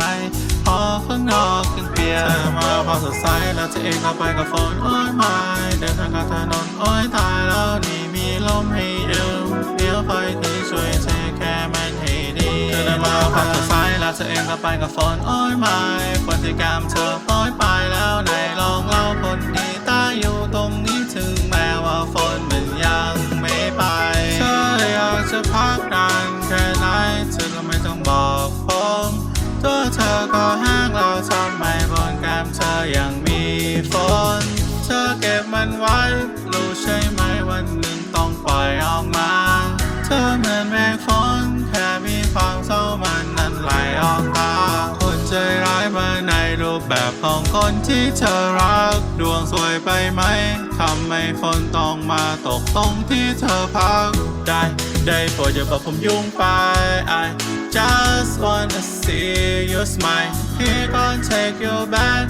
ไหมพอข้างนอกขึ้นเปียมาพอสดใสแล้วจะเองเราไปกับฝนอ้อยไม้เดินทางกับถนนอ้อยตายแล้วนี่มีลมให้เอวเดี๋ยวคอยที่ช่วยเทแค่มนให้ดีเดินมาพอสดใสแล้วจะเองเราไปกับฝนอ้อยไม้พฤติกรรมเธอปล่อยไปแล้วใน ยังมีฝนเธอเก็บมันไว้ รู้ใช่ไหมวันหนึ่งต้องปล่อยออกมา เธอเหมือนเมฆฝนแค่มีความเศร้ามันนั้นไหลออกตาคนใจร้ายมาในรูปแบบของคนที่เธอรัก ดวงสวยไปไหมทำให้ฝนต้องมาตกตรงที่เธอพัก ได้ได้โปรดอย่าบอกผมยุ่งไป I just wanna see you smile Here gon' take you back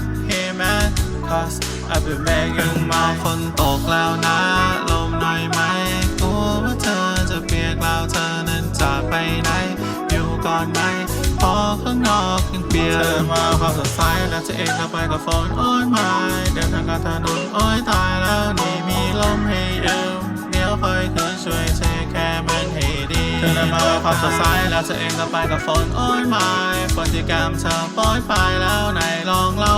bus I've been begging มาฝนตกแล้วนะ ลมหน่อยไหมกลัวว่าเธอจะเปียกแล้วเธอนั้นจะไปไหน อยู่ก่อนไหมพอข้างนอกยังเปียกเธอมาความสดใสแล้วเธอเองก็ไปกับฝนโอ้ยไม่เดินทางกับถนนโอ้ยตายแล้วนี่มีลมให้ยืมเดี๋ยวคอยคืนช่วยเทแค่มันให้ดีเธอเดินมาความสดใสแล้วเธอเองก็ไปกับฝนโอ้ยไม่ฝนที่แก้มเธอโปรยไปแล้วไหนลองเล่า